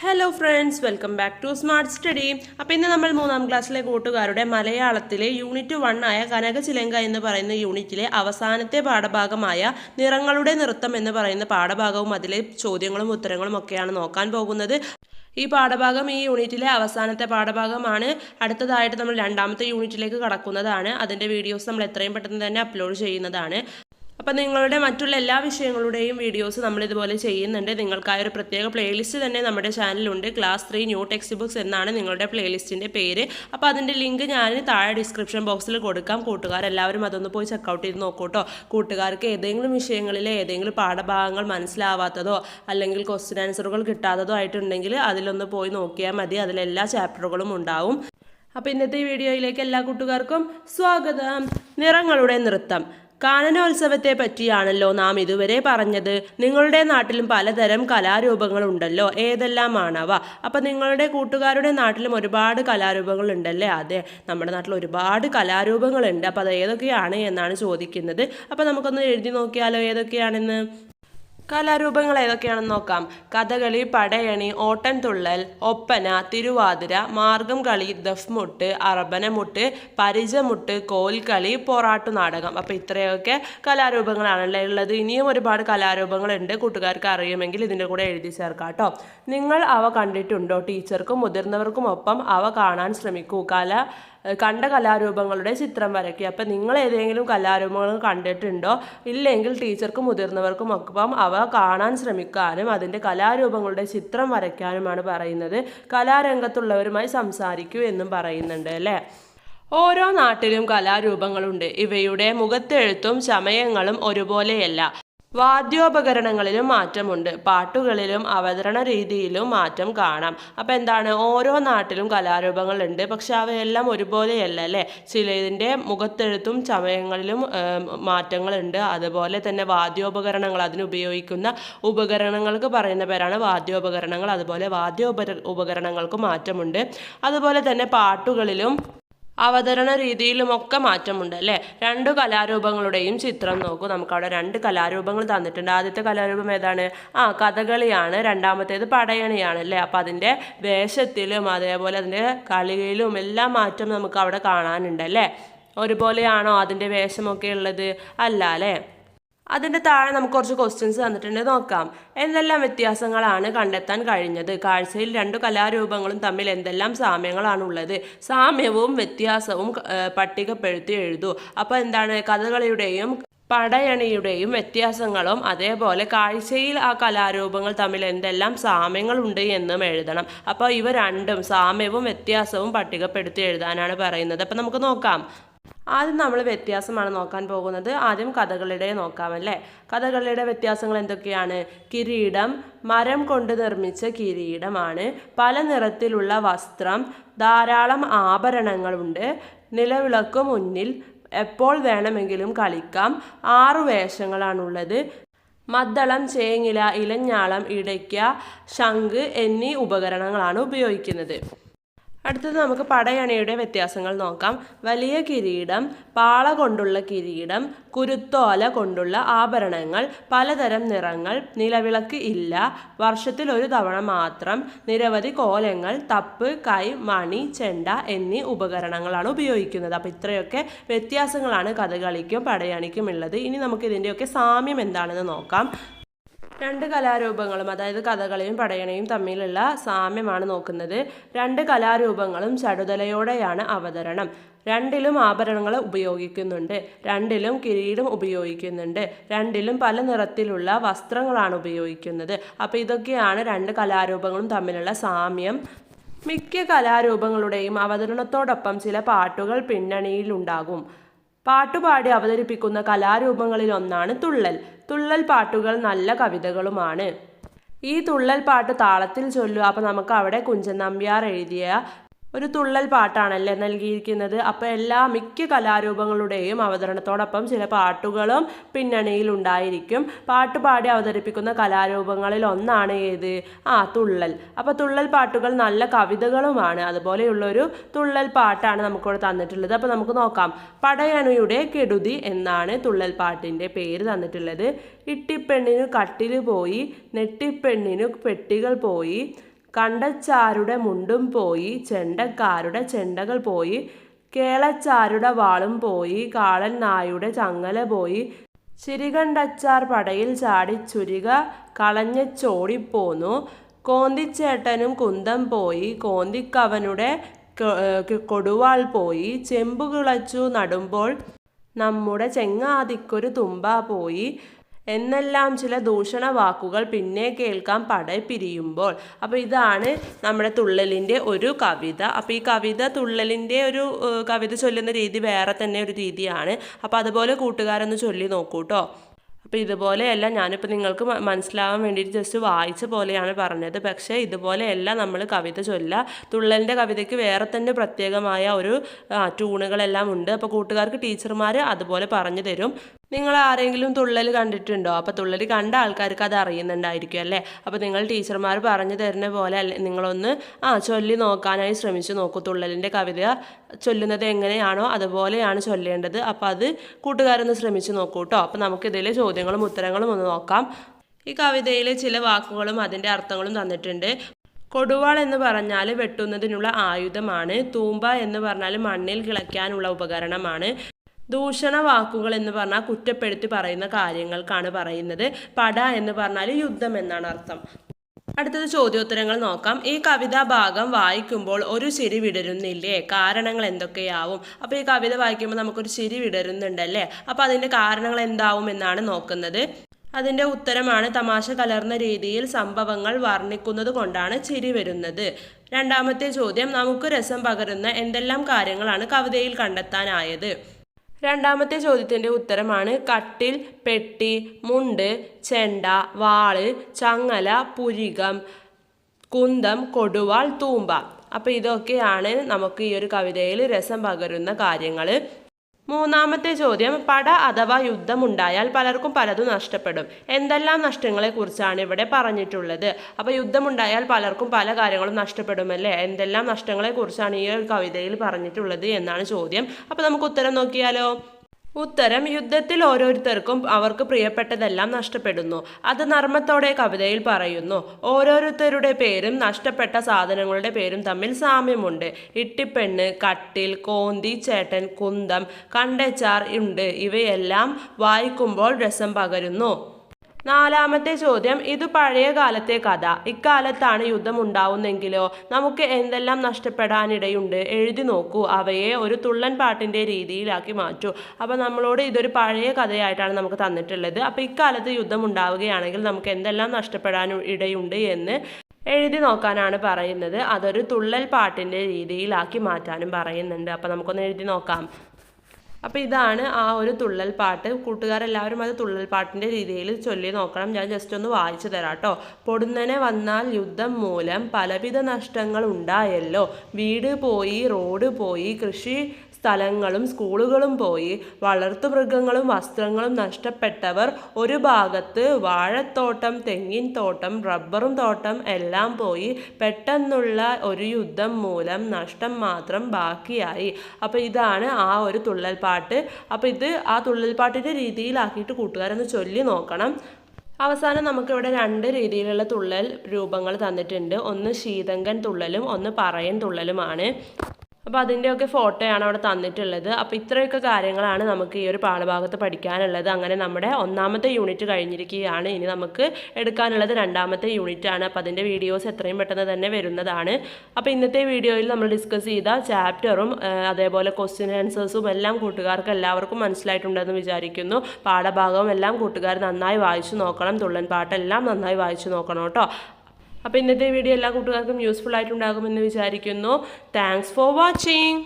Hello friends welcome back to smart study അപ്പോൾ ഇന്ന് നമ്മൾ മൂന്നാം ക്ലാസ്സിലെ കൂട്ടുകാരുടെ മലയാളത്തിലെ യൂണിറ്റ് വൺ ആയ കനകചിലങ്ക എന്ന് പറയുന്ന യൂണിറ്റിലെ അവസാനത്തെ പാഠഭാഗമായ നിറങ്ങളുടെ നൃത്തം എന്ന് പറയുന്ന പാഠഭാഗവും അതിലെ ചോദ്യങ്ങളും ഉത്തരങ്ങളും ഒക്കെയാണ് നോക്കാൻ പോകുന്നത്. ഈ പാഠഭാഗം ഈ യൂണിറ്റിലെ അവസാനത്തെ പാഠഭാഗമാണ്. അടുത്തതായിട്ട് നമ്മൾ രണ്ടാമത്തെ യൂണിറ്റിലേക്ക് കടക്കുന്നതാണ്. അതിന്റെ വീഡിയോസ് നമ്മൾ എത്രയും പെട്ടെന്ന് തന്നെ അപ്ലോഡ് ചെയ്യുന്നതാണ്. അപ്പം നിങ്ങളുടെ മറ്റുള്ള എല്ലാ വിഷയങ്ങളുടെയും വീഡിയോസ് നമ്മളിതുപോലെ ചെയ്യുന്നുണ്ട്. നിങ്ങൾക്കായ ഒരു പ്രത്യേക പ്ലേലിസ്റ്റ് തന്നെ നമ്മുടെ ചാനലുണ്ട് class three new text books എന്നാണ് നിങ്ങളുടെ പ്ലേലിസ്റ്റിന്റെ പേര്. അപ്പോൾ അതിന്റെ ലിങ്ക് ഞാൻ താഴെ ഡിസ്ക്രിപ്ഷൻ ബോക്സിൽ കൊടുക്കാം. കൂട്ടുകാരെല്ലാവരും അതൊന്ന് പോയി ചെക്കൗട്ട് ചെയ്ത് നോക്കൂട്ടോ. കൂട്ടുകാർക്ക് ഏതെങ്കിലും വിഷയങ്ങളിലെ ഏതെങ്കിലും പാഠഭാഗങ്ങൾ മനസ്സിലാവാത്തതോ അല്ലെങ്കിൽ ക്വസ്റ്റ്യൻ ആൻസറുകൾ കിട്ടാത്തതോ ആയിട്ടുണ്ടെങ്കിൽ അതിലൊന്ന് പോയി നോക്കിയാൽ മതി. അതിലെല്ലാ ചാപ്റ്ററുകളും ഉണ്ടാവും. അപ്പോൾ ഇന്നത്തെ വീഡിയോയിലേക്ക് എല്ലാ കൂട്ടുകാർക്കും സ്വാഗതം. നിറങ്ങളുടെ നൃത്തം. കാനനോത്സവത്തെ പറ്റിയാണല്ലോ നാം ഇതുവരെ പറഞ്ഞത്. നിങ്ങളുടെ നാട്ടിലും പലതരം കലാരൂപങ്ങളുണ്ടല്ലോ. ഏതെല്ലാമാണവ? അപ്പം നിങ്ങളുടെ കൂട്ടുകാരുടെ നാട്ടിലും ഒരുപാട് കലാരൂപങ്ങൾ ഉണ്ടല്ലേ അതെ നമ്മുടെ നാട്ടിൽ ഒരുപാട് കലാരൂപങ്ങളുണ്ട്. അപ്പോൾ അത് ഏതൊക്കെയാണ് എന്നാണ് ചോദിക്കുന്നത്. അപ്പോൾ നമുക്കൊന്ന് എഴുതി നോക്കിയാലോ ഏതൊക്കെയാണെന്ന്? കലാരൂപങ്ങൾ ഏതൊക്കെയാണെന്ന് നോക്കാം. കഥകളി പടയണി ഓട്ടൻതുള്ളൽ ഒപ്പന തിരുവാതിര മാർഗം കളി ദഫ്മുട്ട് അറബനമുട്ട് പരിചമുട്ട് കോൽക്കളി പൊറാട്ടു നാടകം. അപ്പോൾ ഇത്രയൊക്കെ കലാരൂപങ്ങളാണല്ലേ ഉള്ളത്. ഇനിയും ഒരുപാട് കലാരൂപങ്ങളുണ്ട്. കൂട്ടുകാർക്ക് അറിയുമെങ്കിൽ ഇതിന്റെ കൂടെ എഴുതി ചേർക്കാം കേട്ടോ നിങ്ങൾ അവ കണ്ടിട്ടുണ്ടോ? ടീച്ചർക്കും മുതിർന്നവർക്കും ഒപ്പം അവ കാണാൻ ശ്രമിക്കൂ. കല കണ്ട കലാരൂപങ്ങളുടെ ചിത്രം വരയ്ക്കുക. അപ്പം നിങ്ങൾ ഏതെങ്കിലും കലാരൂപങ്ങൾ കണ്ടിട്ടുണ്ടോ? ഇല്ലെങ്കിൽ ടീച്ചർക്കും മുതിർന്നവർക്കും ഒപ്പം അവ കാണാൻ ശ്രമിക്കാനും അതിന്റെ കലാരൂപങ്ങളുടെ ചിത്രം വരയ്ക്കാനുമാണ് പറയുന്നത്. കലാരംഗത്തുള്ളവരുമായി സംസാരിക്കൂ എന്നും പറയുന്നുണ്ട് അല്ലേ? ഓരോ നാട്ടിലും കലാരൂപങ്ങളുണ്ട്. ഇവയുടെ മുഖത്തെഴുത്തും ചമയങ്ങളും ഒരുപോലെയല്ല. വാദ്യോപകരണങ്ങളിലും മാറ്റമുണ്ട്. പാട്ടുകളിലും അവതരണ രീതിയിലും മാറ്റം കാണാം. അപ്പം എന്താണ്? ഓരോ നാട്ടിലും കലാരൂപങ്ങളുണ്ട്. പക്ഷെ അവയെല്ലാം ഒരുപോലെയല്ല അല്ലേ? ചിലതിന്റെ മുഖത്തെഴുത്തും ചമയങ്ങളിലും മാറ്റങ്ങളുണ്ട്. അതുപോലെ തന്നെ വാദ്യോപകരണങ്ങൾ അതിനുപയോഗിക്കുന്ന ഉപകരണങ്ങൾക്ക് പറയുന്ന പേരാണ് വാദ്യോപകരണങ്ങൾ. അതുപോലെ വാദ്യോപ ഉപകരണങ്ങൾക്കും മാറ്റമുണ്ട്. അതുപോലെ തന്നെ പാട്ടുകളിലും അവതരണ രീതിയിലും ഒക്കെ മാറ്റമുണ്ട് അല്ലേ? രണ്ട് കലാരൂപങ്ങളുടെയും ചിത്രം നോക്കൂ. നമുക്കവിടെ രണ്ട് കലാരൂപങ്ങൾ തന്നിട്ടുണ്ട്. ആദ്യത്തെ കലാരൂപം ഏതാണ്? ആ കഥകളിയാണ്. രണ്ടാമത്തേത് പടയണിയാണ് അല്ലേ? അപ്പം അതിന്റെ വേഷത്തിലും അതേപോലെ അതിന്റെ കളിയിലും എല്ലാം മാറ്റം നമുക്ക് അവിടെ കാണാനുണ്ട് അല്ലേ? ഒരുപോലെയാണോ അതിന്റെ വേഷമൊക്കെ ഉള്ളത്? അല്ല അല്ലേ? അതിന്റെ താഴെ നമുക്ക് കുറച്ച് ക്വസ്റ്റ്യൻസ് തന്നിട്ടുണ്ട്. നോക്കാം. എന്തെല്ലാം വ്യത്യാസങ്ങളാണ് കണ്ടെത്താൻ കഴിഞ്ഞത്? കാഴ്ചയിൽ രണ്ടു കലാരൂപങ്ങളും തമ്മിൽ എന്തെല്ലാം സാമ്യങ്ങളാണ് ഉള്ളത്? സാമ്യവും വ്യത്യാസവും പട്ടികപ്പെടുത്തി എഴുതൂ. അപ്പോൾ എന്താണ്? കഥകളിയുടെയും പടയണിയുടെയും വ്യത്യാസങ്ങളും അതേപോലെ കാഴ്ചയിൽ ആ കലാരൂപങ്ങൾ തമ്മിൽ എന്തെല്ലാം സാമ്യങ്ങളുണ്ട് എന്നും എഴുതണം. അപ്പോൾ ഇവ രണ്ടും സാമ്യവും വ്യത്യാസവും പട്ടികപ്പെടുത്തി എഴുതാനാണ് പറയുന്നത്. അപ്പോൾ നമുക്ക് നോക്കാം. ആദ്യം നമ്മൾ വ്യത്യാസമാണ് നോക്കാൻ പോകുന്നത്. ആദ്യം കഥകളിയുടെ നോക്കാമല്ലേ കഥകളിയുടെ വ്യത്യാസങ്ങൾ എന്തൊക്കെയാണ്? കിരീടം മരം കൊണ്ട് നിർമ്മിച്ച കിരീടമാണ്. പല നിറത്തിലുള്ള വസ്ത്രം ധാരാളം ആഭരണങ്ങളുണ്ട്. നിലവിളക്ക് മുന്നിൽ എപ്പോൾ വേണമെങ്കിലും കളിക്കാം. ആറു വേഷങ്ങളാണുള്ളത്. മദ്ദളം ചേങ്ങില ഇലഞ്ഞാളം ഇടയ്ക്ക ശംഖ് എന്നീ ഉപകരണങ്ങളാണ് ഉപയോഗിക്കുന്നത്. അടുത്തത് നമുക്ക് പടയണിയുടെ വ്യത്യാസങ്ങൾ നോക്കാം. വലിയ കിരീടം പാള കൊണ്ടുള്ള കിരീടം കുരുത്തോല കൊണ്ടുള്ള ആഭരണങ്ങൾ പലതരം നിറങ്ങൾ നിലവിളക്ക് ഇല്ല വർഷത്തിൽ ഒരു തവണ മാത്രം നിരവധി കോലങ്ങൾ തപ്പ് കൈ മണി ചെണ്ട എന്നീ ഉപകരണങ്ങളാണ് ഉപയോഗിക്കുന്നത്. അപ്പോൾ ഇത്രയൊക്കെ വ്യത്യാസങ്ങളാണ് കഥകളിക്കും പടയണിക്കും ഉള്ളത്. ഇനി നമുക്ക് ഇതിന്റെയൊക്കെ സാമ്യം എന്താണെന്ന് നോക്കാം. രണ്ട് കലാരൂപങ്ങളും അതായത് കഥകളിയും പടയണയും തമ്മിലുള്ള സാമ്യമാണ് നോക്കുന്നത്. രണ്ട് കലാരൂപങ്ങളും ചടുതലയോടെയാണ് അവതരണം. രണ്ടിലും ആഭരണങ്ങൾ ഉപയോഗിക്കുന്നുണ്ട്. രണ്ടിലും കിരീടം ഉപയോഗിക്കുന്നുണ്ട്. രണ്ടിലും പല നിറത്തിലുള്ള വസ്ത്രങ്ങളാണ് ഉപയോഗിക്കുന്നത്. അപ്പോൾ ഇതൊക്കെയാണ് രണ്ട് കലാരൂപങ്ങളും തമ്മിലുള്ള സാമ്യം. മിക്ക കലാരൂപങ്ങളുടെയും അവതരണത്തോടൊപ്പം ചില പാട്ടുകൾ പിന്നണിയിലുണ്ടാകും. പാട്ടുപാടി അവതരിപ്പിക്കുന്ന കലാരൂപങ്ങളിൽ ഒന്നാണ് തുള്ളൽ. തുള്ളൽ പാട്ടുകൾ നല്ല കവിതകളുമാണ്. ഈ തുള്ളൽ പാട്ട് താളത്തിൽ ചൊല്ലു അപ്പോൾ നമുക്ക് അവിടെ കുഞ്ചൻ നമ്പ്യാർ എഴുതിയ ഒരു തുള്ളൽ പാട്ടാണല്ലേ നൽകിയിരിക്കുന്നത്. അപ്പോൾ എല്ലാ മിക്ക കലാരൂപങ്ങളുടെയും അവതരണത്തോടൊപ്പം ചില പാട്ടുകളും പിന്നണിയിൽ ഉണ്ടായിരിക്കും. പാട്ട് പാടി അവതരിപ്പിക്കുന്ന കലാരൂപങ്ങളിൽ ഒന്നാണ് ഏത്? ആ തുള്ളൽ. അപ്പോൾ തുള്ളൽ പാട്ടുകൾ നല്ല കവിതകളുമാണ്. അതുപോലെയുള്ളൊരു തുള്ളൽ പാട്ടാണ് നമുക്കിവിടെ തന്നിട്ടുള്ളത്. അപ്പോൾ നമുക്ക് നോക്കാം. പടയണിയുടെ കെടുതി എന്നാണ് തുള്ളൽ പാട്ടിന്റെ പേര് തന്നിട്ടുള്ളത്. ഇട്ടിപ്പെണ്ണിനു കട്ടിൽ പോയി നെട്ടിപ്പെണ്ണിനു പെട്ടികൾ പോയി കണ്ടച്ചാരുടെ മുണ്ടും പോയി ചെണ്ടക്കാരുടെ ചെണ്ടകൾ പോയി കേളച്ചാരുടെ വാളും പോയി കാളൻ നായുടെ ചങ്ങല പോയി. ചിരികണ്ടച്ചാർ പടയിൽ ചാടി ചുരിക കളഞ്ഞച്ചോടിപ്പോന്നു കോന്തിച്ചേട്ടനും കുന്തം പോയി കോന്തിക്കവനുടെ കൊടുവാൾ പോയി. ചെമ്പു കിളച്ചു നടുമ്പോൾ നമ്മുടെ ചെങ്ങാതിക്കൊരു തുമ്പ പോയി. എന്നെല്ലാം ചില ദൂഷണ വാക്കുകൾ പിന്നെ കേൾക്കാൻ പട പിരിയുമ്പോൾ അപ്പോൾ ഇതാണ് നമ്മുടെ തുള്ളലിന്റെ ഒരു കവിത. അപ്പോൾ ഈ കവിത തുള്ളലിന്റെ ഒരു കവിത ചൊല്ലുന്ന രീതി വേറെ തന്നെ ഒരു രീതിയാണ്. അപ്പോൾ അതുപോലെ കൂട്ടുകാരൊന്ന് ചൊല്ലി നോക്കൂ കേട്ടോ അപ്പോൾ ഇതുപോലെയല്ല ഞാനിപ്പോൾ നിങ്ങൾക്ക് മനസ്സിലാവാൻ വേണ്ടിയിട്ട് ജസ്റ്റ് വായിച്ച പോലെയാണ് പറഞ്ഞത്. പക്ഷേ ഇതുപോലെയല്ല നമ്മൾ കവിത ചൊല്ല. തുള്ളലിന്റെ കവിതയ്ക്ക് വേറെ തന്നെ പ്രത്യേകമായ ഒരു ട്യൂണുകളെല്ലാം ഉണ്ട്. അപ്പോൾ കൂട്ടുകാർക്ക് ടീച്ചർമാർ അതുപോലെ പറഞ്ഞു തരും. നിങ്ങൾ ആരെങ്കിലും തുള്ളൽ കണ്ടിട്ടുണ്ടോ? അപ്പോൾ തുള്ളൽ കണ്ട ആൾക്കാർക്ക് അത് അറിയുന്നുണ്ടായിരിക്കും അല്ലേ? അപ്പോൾ നിങ്ങൾ ടീച്ചർമാർ പറഞ്ഞു തരുന്ന പോലെ അല്ലെ നിങ്ങളൊന്ന് ആ ചൊല്ലി നോക്കാനായി ശ്രമിച്ചു നോക്കൂ. തുള്ളലിന്റെ കവിത ചൊല്ലുന്നത് എങ്ങനെയാണോ അതുപോലെയാണ് ചൊല്ലേണ്ടത്. അപ്പോൾ അത് കൂട്ടുകാരൊന്ന് ശ്രമിച്ചു നോക്കൂ കേട്ടോ അപ്പോൾ നമുക്കിതിൽ ചോദ്യങ്ങളും ഉത്തരങ്ങളും ഒന്ന് നോക്കാം. ഈ കവിതയിലെ ചില വാക്കുകളും അതിന്റെ അർത്ഥങ്ങളും തന്നിട്ടുണ്ട്. കൊടുവാൾ എന്ന് പറഞ്ഞാൽ വെട്ടുന്നതിനുള്ള ആയുധമാണ്. തൂമ്പ എന്ന് പറഞ്ഞാൽ മണ്ണിൽ കിളയ്ക്കാനുള്ള ഉപകരണമാണ്. ദൂഷണ വാക്കുകൾ എന്ന് പറഞ്ഞാൽ കുറ്റപ്പെടുത്തി പറയുന്ന കാര്യങ്ങൾക്കാണ് പറയുന്നത്. പട എന്ന് പറഞ്ഞാൽ യുദ്ധം എന്നാണ് അർത്ഥം. അടുത്തത് ചോദ്യോത്തരങ്ങൾ നോക്കാം. ഈ കവിതാ ഭാഗം വായിക്കുമ്പോൾ ഒരു ചിരി വിടരുന്നില്ലേ? കാരണങ്ങൾ എന്തൊക്കെയാവും? അപ്പോൾ ഈ കവിത വായിക്കുമ്പോൾ നമുക്കൊരു ചിരി വിടരുന്നുണ്ടല്ലേ? അപ്പോൾ അതിന്റെ കാരണങ്ങൾ എന്താവും എന്നാണ് നോക്കുന്നത്. അതിന്റെ ഉത്തരമാണ് തമാശ കലർന്ന രീതിയിൽ സംഭവങ്ങൾ വർണിക്കുന്നത് കൊണ്ടാണ് ചിരി വരുന്നത്. രണ്ടാമത്തെ ചോദ്യം നമുക്ക് രസം പകരുന്ന എന്തെല്ലാം കാര്യങ്ങളാണ് കവിതയിൽ കണ്ടെത്താനായത്? രണ്ടാമത്തെ ചോദ്യത്തിന്റെ ഉത്തരമാണ് കട്ടിൽ പെട്ടി മുണ്ട് ചെണ്ട വാൾ ചങ്ങല പുരികം കുന്തം കൊടുവാൾ തൂമ്പ. അപ്പോൾ ഇതൊക്കെയാണ് നമുക്ക് ഈ ഒരു കവിതയിൽ രസം പകരുന്ന കാര്യങ്ങൾ മൂന്നാമത്തെ ചോദ്യം പട അഥവാ യുദ്ധമുണ്ടായാൽ പലർക്കും പലതും നഷ്ടപ്പെടും. എന്തെല്ലാം നഷ്ടങ്ങളെക്കുറിച്ചാണ് ഇവിടെ പറഞ്ഞിട്ടുള്ളത്? അപ്പോൾ യുദ്ധമുണ്ടായാൽ പലർക്കും പല കാര്യങ്ങളും നഷ്ടപ്പെടുമല്ലേ? എന്തെല്ലാം നഷ്ടങ്ങളെക്കുറിച്ചാണ് ഈ ഒരു കവിതയിൽ പറഞ്ഞിട്ടുള്ളത് എന്നാണ് ചോദ്യം. അപ്പോൾ നമുക്ക് ഉത്തരം നോക്കിയാലോ? ഉത്തരം യുദ്ധത്തിൽ ഓരോരുത്തർക്കും അവർക്ക് പ്രിയപ്പെട്ടതെല്ലാം നഷ്ടപ്പെടുന്നു. അത് നർമ്മത്തോടെ കവിതയിൽ പറയുന്നു. ഓരോരുത്തരുടെ പേരും നഷ്ടപ്പെട്ട സാധനങ്ങളുടെ പേരും തമ്മിൽ സാമ്യമുണ്ട്. ഇട്ടിപ്പെണ്ണ് കട്ടിൽ കോന്തി ചേട്ടൻ കുന്തം കണ്ടച്ചാർ ഉണ്ട്. ഇവയെല്ലാം വായിക്കുമ്പോൾ രസം പകരുന്നു. നാലാമത്തെ ചോദ്യം ഇത് പഴയ കാലത്തെ കഥ. ഇക്കാലത്താണ് യുദ്ധം ഉണ്ടാവുന്നെങ്കിലോ നമുക്ക് എന്തെല്ലാം നഷ്ടപ്പെടാനിടയുണ്ട്? എഴുതി നോക്കൂ. അവയെ ഒരു തുള്ളൻ പാട്ടിന്റെ രീതിയിലാക്കി മാറ്റൂ. അപ്പോൾ നമ്മളോട് ഇതൊരു പഴയ കഥയായിട്ടാണ് നമുക്ക് തന്നിട്ടുള്ളത്. അപ്പോൾ ഇക്കാലത്ത് യുദ്ധം ഉണ്ടാവുകയാണെങ്കിൽ നമുക്ക് എന്തെല്ലാം നഷ്ടപ്പെടാൻ ഇടയുണ്ട് എന്ന് എഴുതി നോക്കാനാണ് പറയുന്നത്. അതൊരു തുള്ളൽ പാട്ടിന്റെ രീതിയിലാക്കി മാറ്റാനും പറയുന്നുണ്ട്. അപ്പോൾ നമുക്കൊന്ന് എഴുതി നോക്കാം. അപ്പോൾ ഇതാണ് ആ ഒരു തുള്ളൽ പാട്ട്. കൂട്ടുകാരെല്ലാവരും അത് തുള്ളൽ പാട്ടിന്റെ രീതിയിൽ ചൊല്ലി നോക്കണം. ഞാൻ ജസ്റ്റ് ഒന്ന് വായിച്ചു തരാം കേട്ടോ പൊടുന്നനെ വന്നാൽ യുദ്ധം മൂലം പലവിധ നഷ്ടങ്ങൾ ഉണ്ടായല്ലോ. വീട് പോയി റോഡ് പോയി കൃഷി സ്ഥലങ്ങളും സ്കൂളുകളും പോയി വളർത്തുമൃഗങ്ങളും വസ്ത്രങ്ങളും നഷ്ടപ്പെട്ടവർ ഒരു ഭാഗത്ത് വാഴത്തോട്ടം തെങ്ങിൻ തോട്ടം റബ്ബറും തോട്ടം എല്ലാം പോയി പെട്ടെന്നുള്ള ഒരു യുദ്ധം മൂലം നഷ്ടം മാത്രം ബാക്കിയായി. അപ്പോൾ ഇതാണ് ആ ഒരു തുള്ളൽ പാട്ട് അപ്പോൾ ഇത് ആ തുള്ളൽ പാട്ടിന്റെ രീതിയിലാക്കിയിട്ട് കൂട്ടുകാരൊന്ന് ചൊല്ലി നോക്കണം. അവസാനം നമുക്കിവിടെ രണ്ട് രീതിയിലുള്ള തുള്ളൽ രൂപങ്ങൾ തന്നിട്ടുണ്ട്. ഒന്ന് ശീതങ്കൻ തുള്ളലും ഒന്ന് പറയൻ തുള്ളലുമാണ്. അപ്പോൾ അതിന്റെയൊക്കെ ഫോട്ടോയാണ് അവിടെ തന്നിട്ടുള്ളത്. അപ്പോൾ ഇത്രയൊക്കെ കാര്യങ്ങളാണ് നമുക്ക് ഈ ഒരു പാഠഭാഗത്ത് പഠിക്കാനുള്ളത്. അങ്ങനെ നമ്മുടെ ഒന്നാമത്തെ യൂണിറ്റ് കഴിഞ്ഞിരിക്കുകയാണ്. ഇനി നമുക്ക് എടുക്കാനുള്ളത് രണ്ടാമത്തെ യൂണിറ്റ് ആണ് അപ്പോൾ അതിന്റെ വീഡിയോസ് എത്രയും പെട്ടെന്ന് തന്നെ വരുന്നതാണ്. അപ്പോൾ ഇന്നത്തെ വീഡിയോയിൽ നമ്മൾ ഡിസ്കസ് ചെയ്ത ചാപ്റ്ററും അതേപോലെ ക്വസ്റ്റ്യൻ ആൻസേഴ്സും എല്ലാം കൂട്ടുകാർക്ക് എല്ലാവർക്കും മനസ്സിലായിട്ടുണ്ടെന്ന് വിചാരിക്കുന്നു. പാഠഭാഗവും എല്ലാം കൂട്ടുകാർ നന്നായി വായിച്ചു നോക്കണം. തുള്ളൻ പാട്ടെല്ലാം നന്നായി വായിച്ചു നോക്കണം കേട്ടോ. അപ്പോൾ ഇന്നത്തെ വീഡിയോ എല്ലാ കൂട്ടുകാർക്കും യൂസ്ഫുൾ ആയിട്ടുണ്ടാകുമെന്ന് വിചാരിക്കുന്നു. Thanks for watching